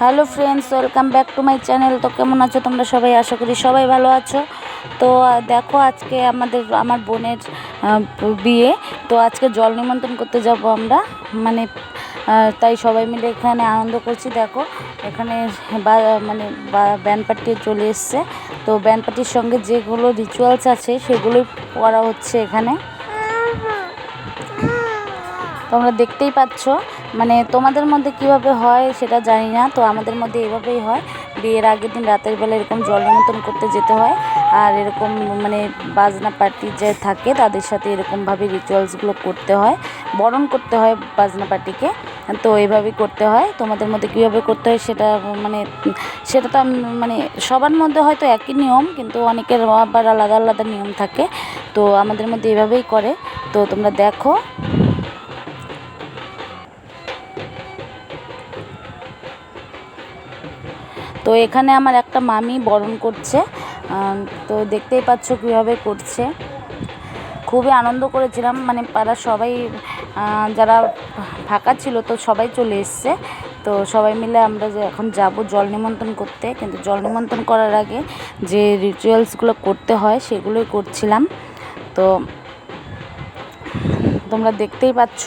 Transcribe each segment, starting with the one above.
Hello friends, welcome back to my channel. তো কেমন আছো তোমরা সবাই? আশা করি সবাই ভালো আছো। তো দেখো আজকে আমাদের আমার বোনের বিয়ে। তো আজকে জল নিমন্ত্রণ করতে যাব আমরা। মানে তাই সবাই মিলে এখানে আনন্দ করছি। দেখো, এখানে মানে ব্যান্ড পার্টি চলে এসছে। তো ব্যান্ড পার্টির সঙ্গে যেগুলো রিচুয়ালস আছে, সেগুলোই করা হচ্ছে এখানে। তোমরা দেখতেই পাচ্ছ। মানে তোমাদের মধ্যে কীভাবে হয় সেটা জানি না, তো আমাদের মধ্যে এভাবেই হয়। বিয়ের আগের দিন রাতের বেলা এরকম জল নিমন্ত্রণ করতে যেতে হয়। আর এরকম মানে বাজনা পার্টি যে থাকে, তাদের সাথে এরকমভাবে রিচুয়ালসগুলো করতে হয়। বরণ করতে হয় বাজনা পার্টিকে, তো এইভাবেই করতে হয়। তোমাদের মধ্যে কীভাবে করতে হয় সেটা মানে সেটা তো মানে সবার মধ্যে হয়তো একই নিয়ম, কিন্তু অনেকের আবার আলাদা আলাদা নিয়ম থাকে। তো আমাদের মধ্যে এভাবেই করে। তো তোমরা দেখো। তো এখানে আমার একটা মামি বরণ করছে তো দেখতেই পাচ্ছ কীভাবে করছে। খুবই আনন্দ করেছিলাম মানে পাড়ার সবাই যারা ফাঁকা ছিল তো সবাই চলে এসছে। তো সবাই মিলে আমরা যে এখন যাব জল নিমন্ত্রণ করতে, কিন্তু জল নিমন্ত্রণ করার আগে যে রিচুয়ালসগুলো করতে হয় সেগুলোই করছিলাম। তো তোমরা দেখতেই পাচ্ছ।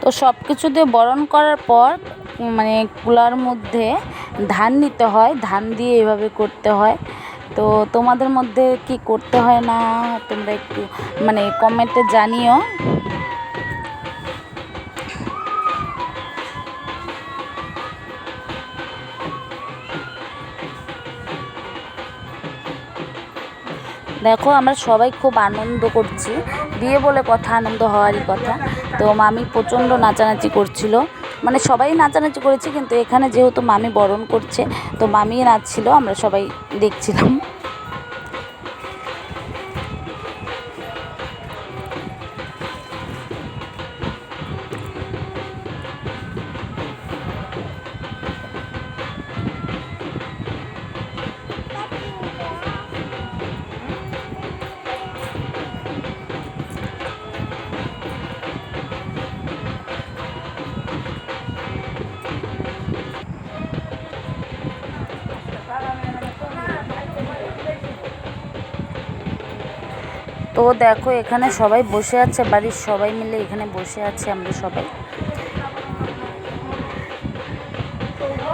তো সব কিছু দিয়ে বরণ করার পর মানে কুলার মধ্যে ধান নিতে হয়, ধান দিয়ে এভাবে করতে হয়। তো তোমাদের মধ্যে কি করতে হয় না? তোমরা একটু মানে কমেন্টে জানিও। দেখো, আমরা সবাই খুব আনন্দ করছি। বিয়ে বলে কথা, আনন্দ হওয়ারই কথা। তো মামি প্রচণ্ড নাচানাচি করছিল। মানে সবাই নাচানাচি করেছে, কিন্তু এখানে যেহেতু মামি বরণ করছে, তো মামি নাচছিল, আমরা সবাই দেখছিলাম। তো দেখো, এখানে সবাই বসে আছে, বাড়ির সবাই মিলে এখানে বসে আছে আমরা সবাই।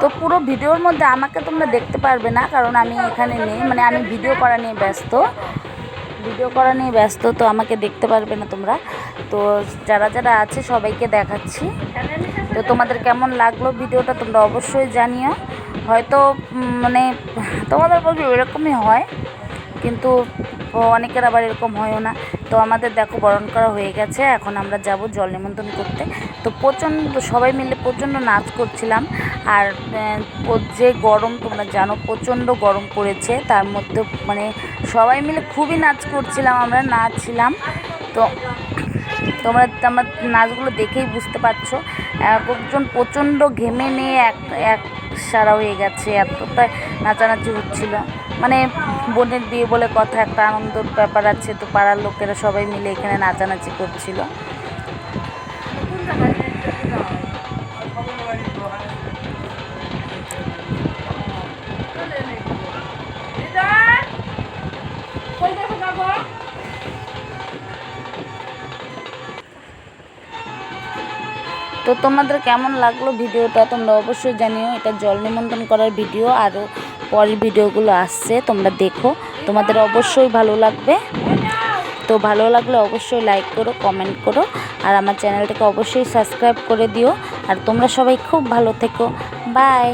তো পুরো ভিডিওর মধ্যে আমাকে তোমরা দেখতে পারবে না, কারণ আমি এখানে নেই মানে আমি ভিডিও করা নিয়ে ব্যস্ত। ভিডিও করা নিয়ে ব্যস্ত, তো আমাকে দেখতে পারবে না তোমরা। তো যারা যারা আছে, সবাইকে দেখাচ্ছি। তো তোমাদের কেমন লাগল ভিডিওটা, তোমরা অবশ্যই জানিও। হয়তো মানে তোমাদের বলবে এরকমই হয়, কিন্তু অনেকের আবার এরকম হয়ও না। তো আমাদের দেখো বরণ করা হয়ে গেছে, এখন আমরা যাব জল নিমন্ত্রণ করতে। তো প্রচণ্ড সবাই মিলে প্রচণ্ড নাচ করছিলাম। আর যে গরম তোমরা জানো প্রচণ্ড গরম পড়েছে। তার মধ্যে মানে সবাই মিলে খুবই নাচ করছিলাম, আমরা নাচছিলাম। তো তোমরা আমার নাচগুলো দেখেই বুঝতে পারছ। একজন প্রচণ্ড ঘেমে নিয়ে এক এক সারা হয়ে গেছে এতটা নাচানাচি হচ্ছিল। মানে বোনের বিয়ে বলে কথা, একটা আনন্দর ব্যাপার আছে, তো পাড়ার লোকেরা সবাই মিলে এখানে নাচানাচি করছিল। তো তোমাদের কেমন লাগল ভিডিওটা, তোমরা অবশ্যই জানিও, এটা জল নিমন্ত্রণ করার ভিডিও, আরও পরের ভিডিওগুলো আসছে, তোমরা দেখো। তোমাদের অবশ্যই ভালো লাগবে। তো ভালো লাগলে অবশ্যই লাইক করো কমেন্ট করো, আর আমার চ্যানেলটাকে অবশ্যই সাবস্ক্রাইব করে দিও। আর তোমরা সবাই খুব ভালো থেকো। বাই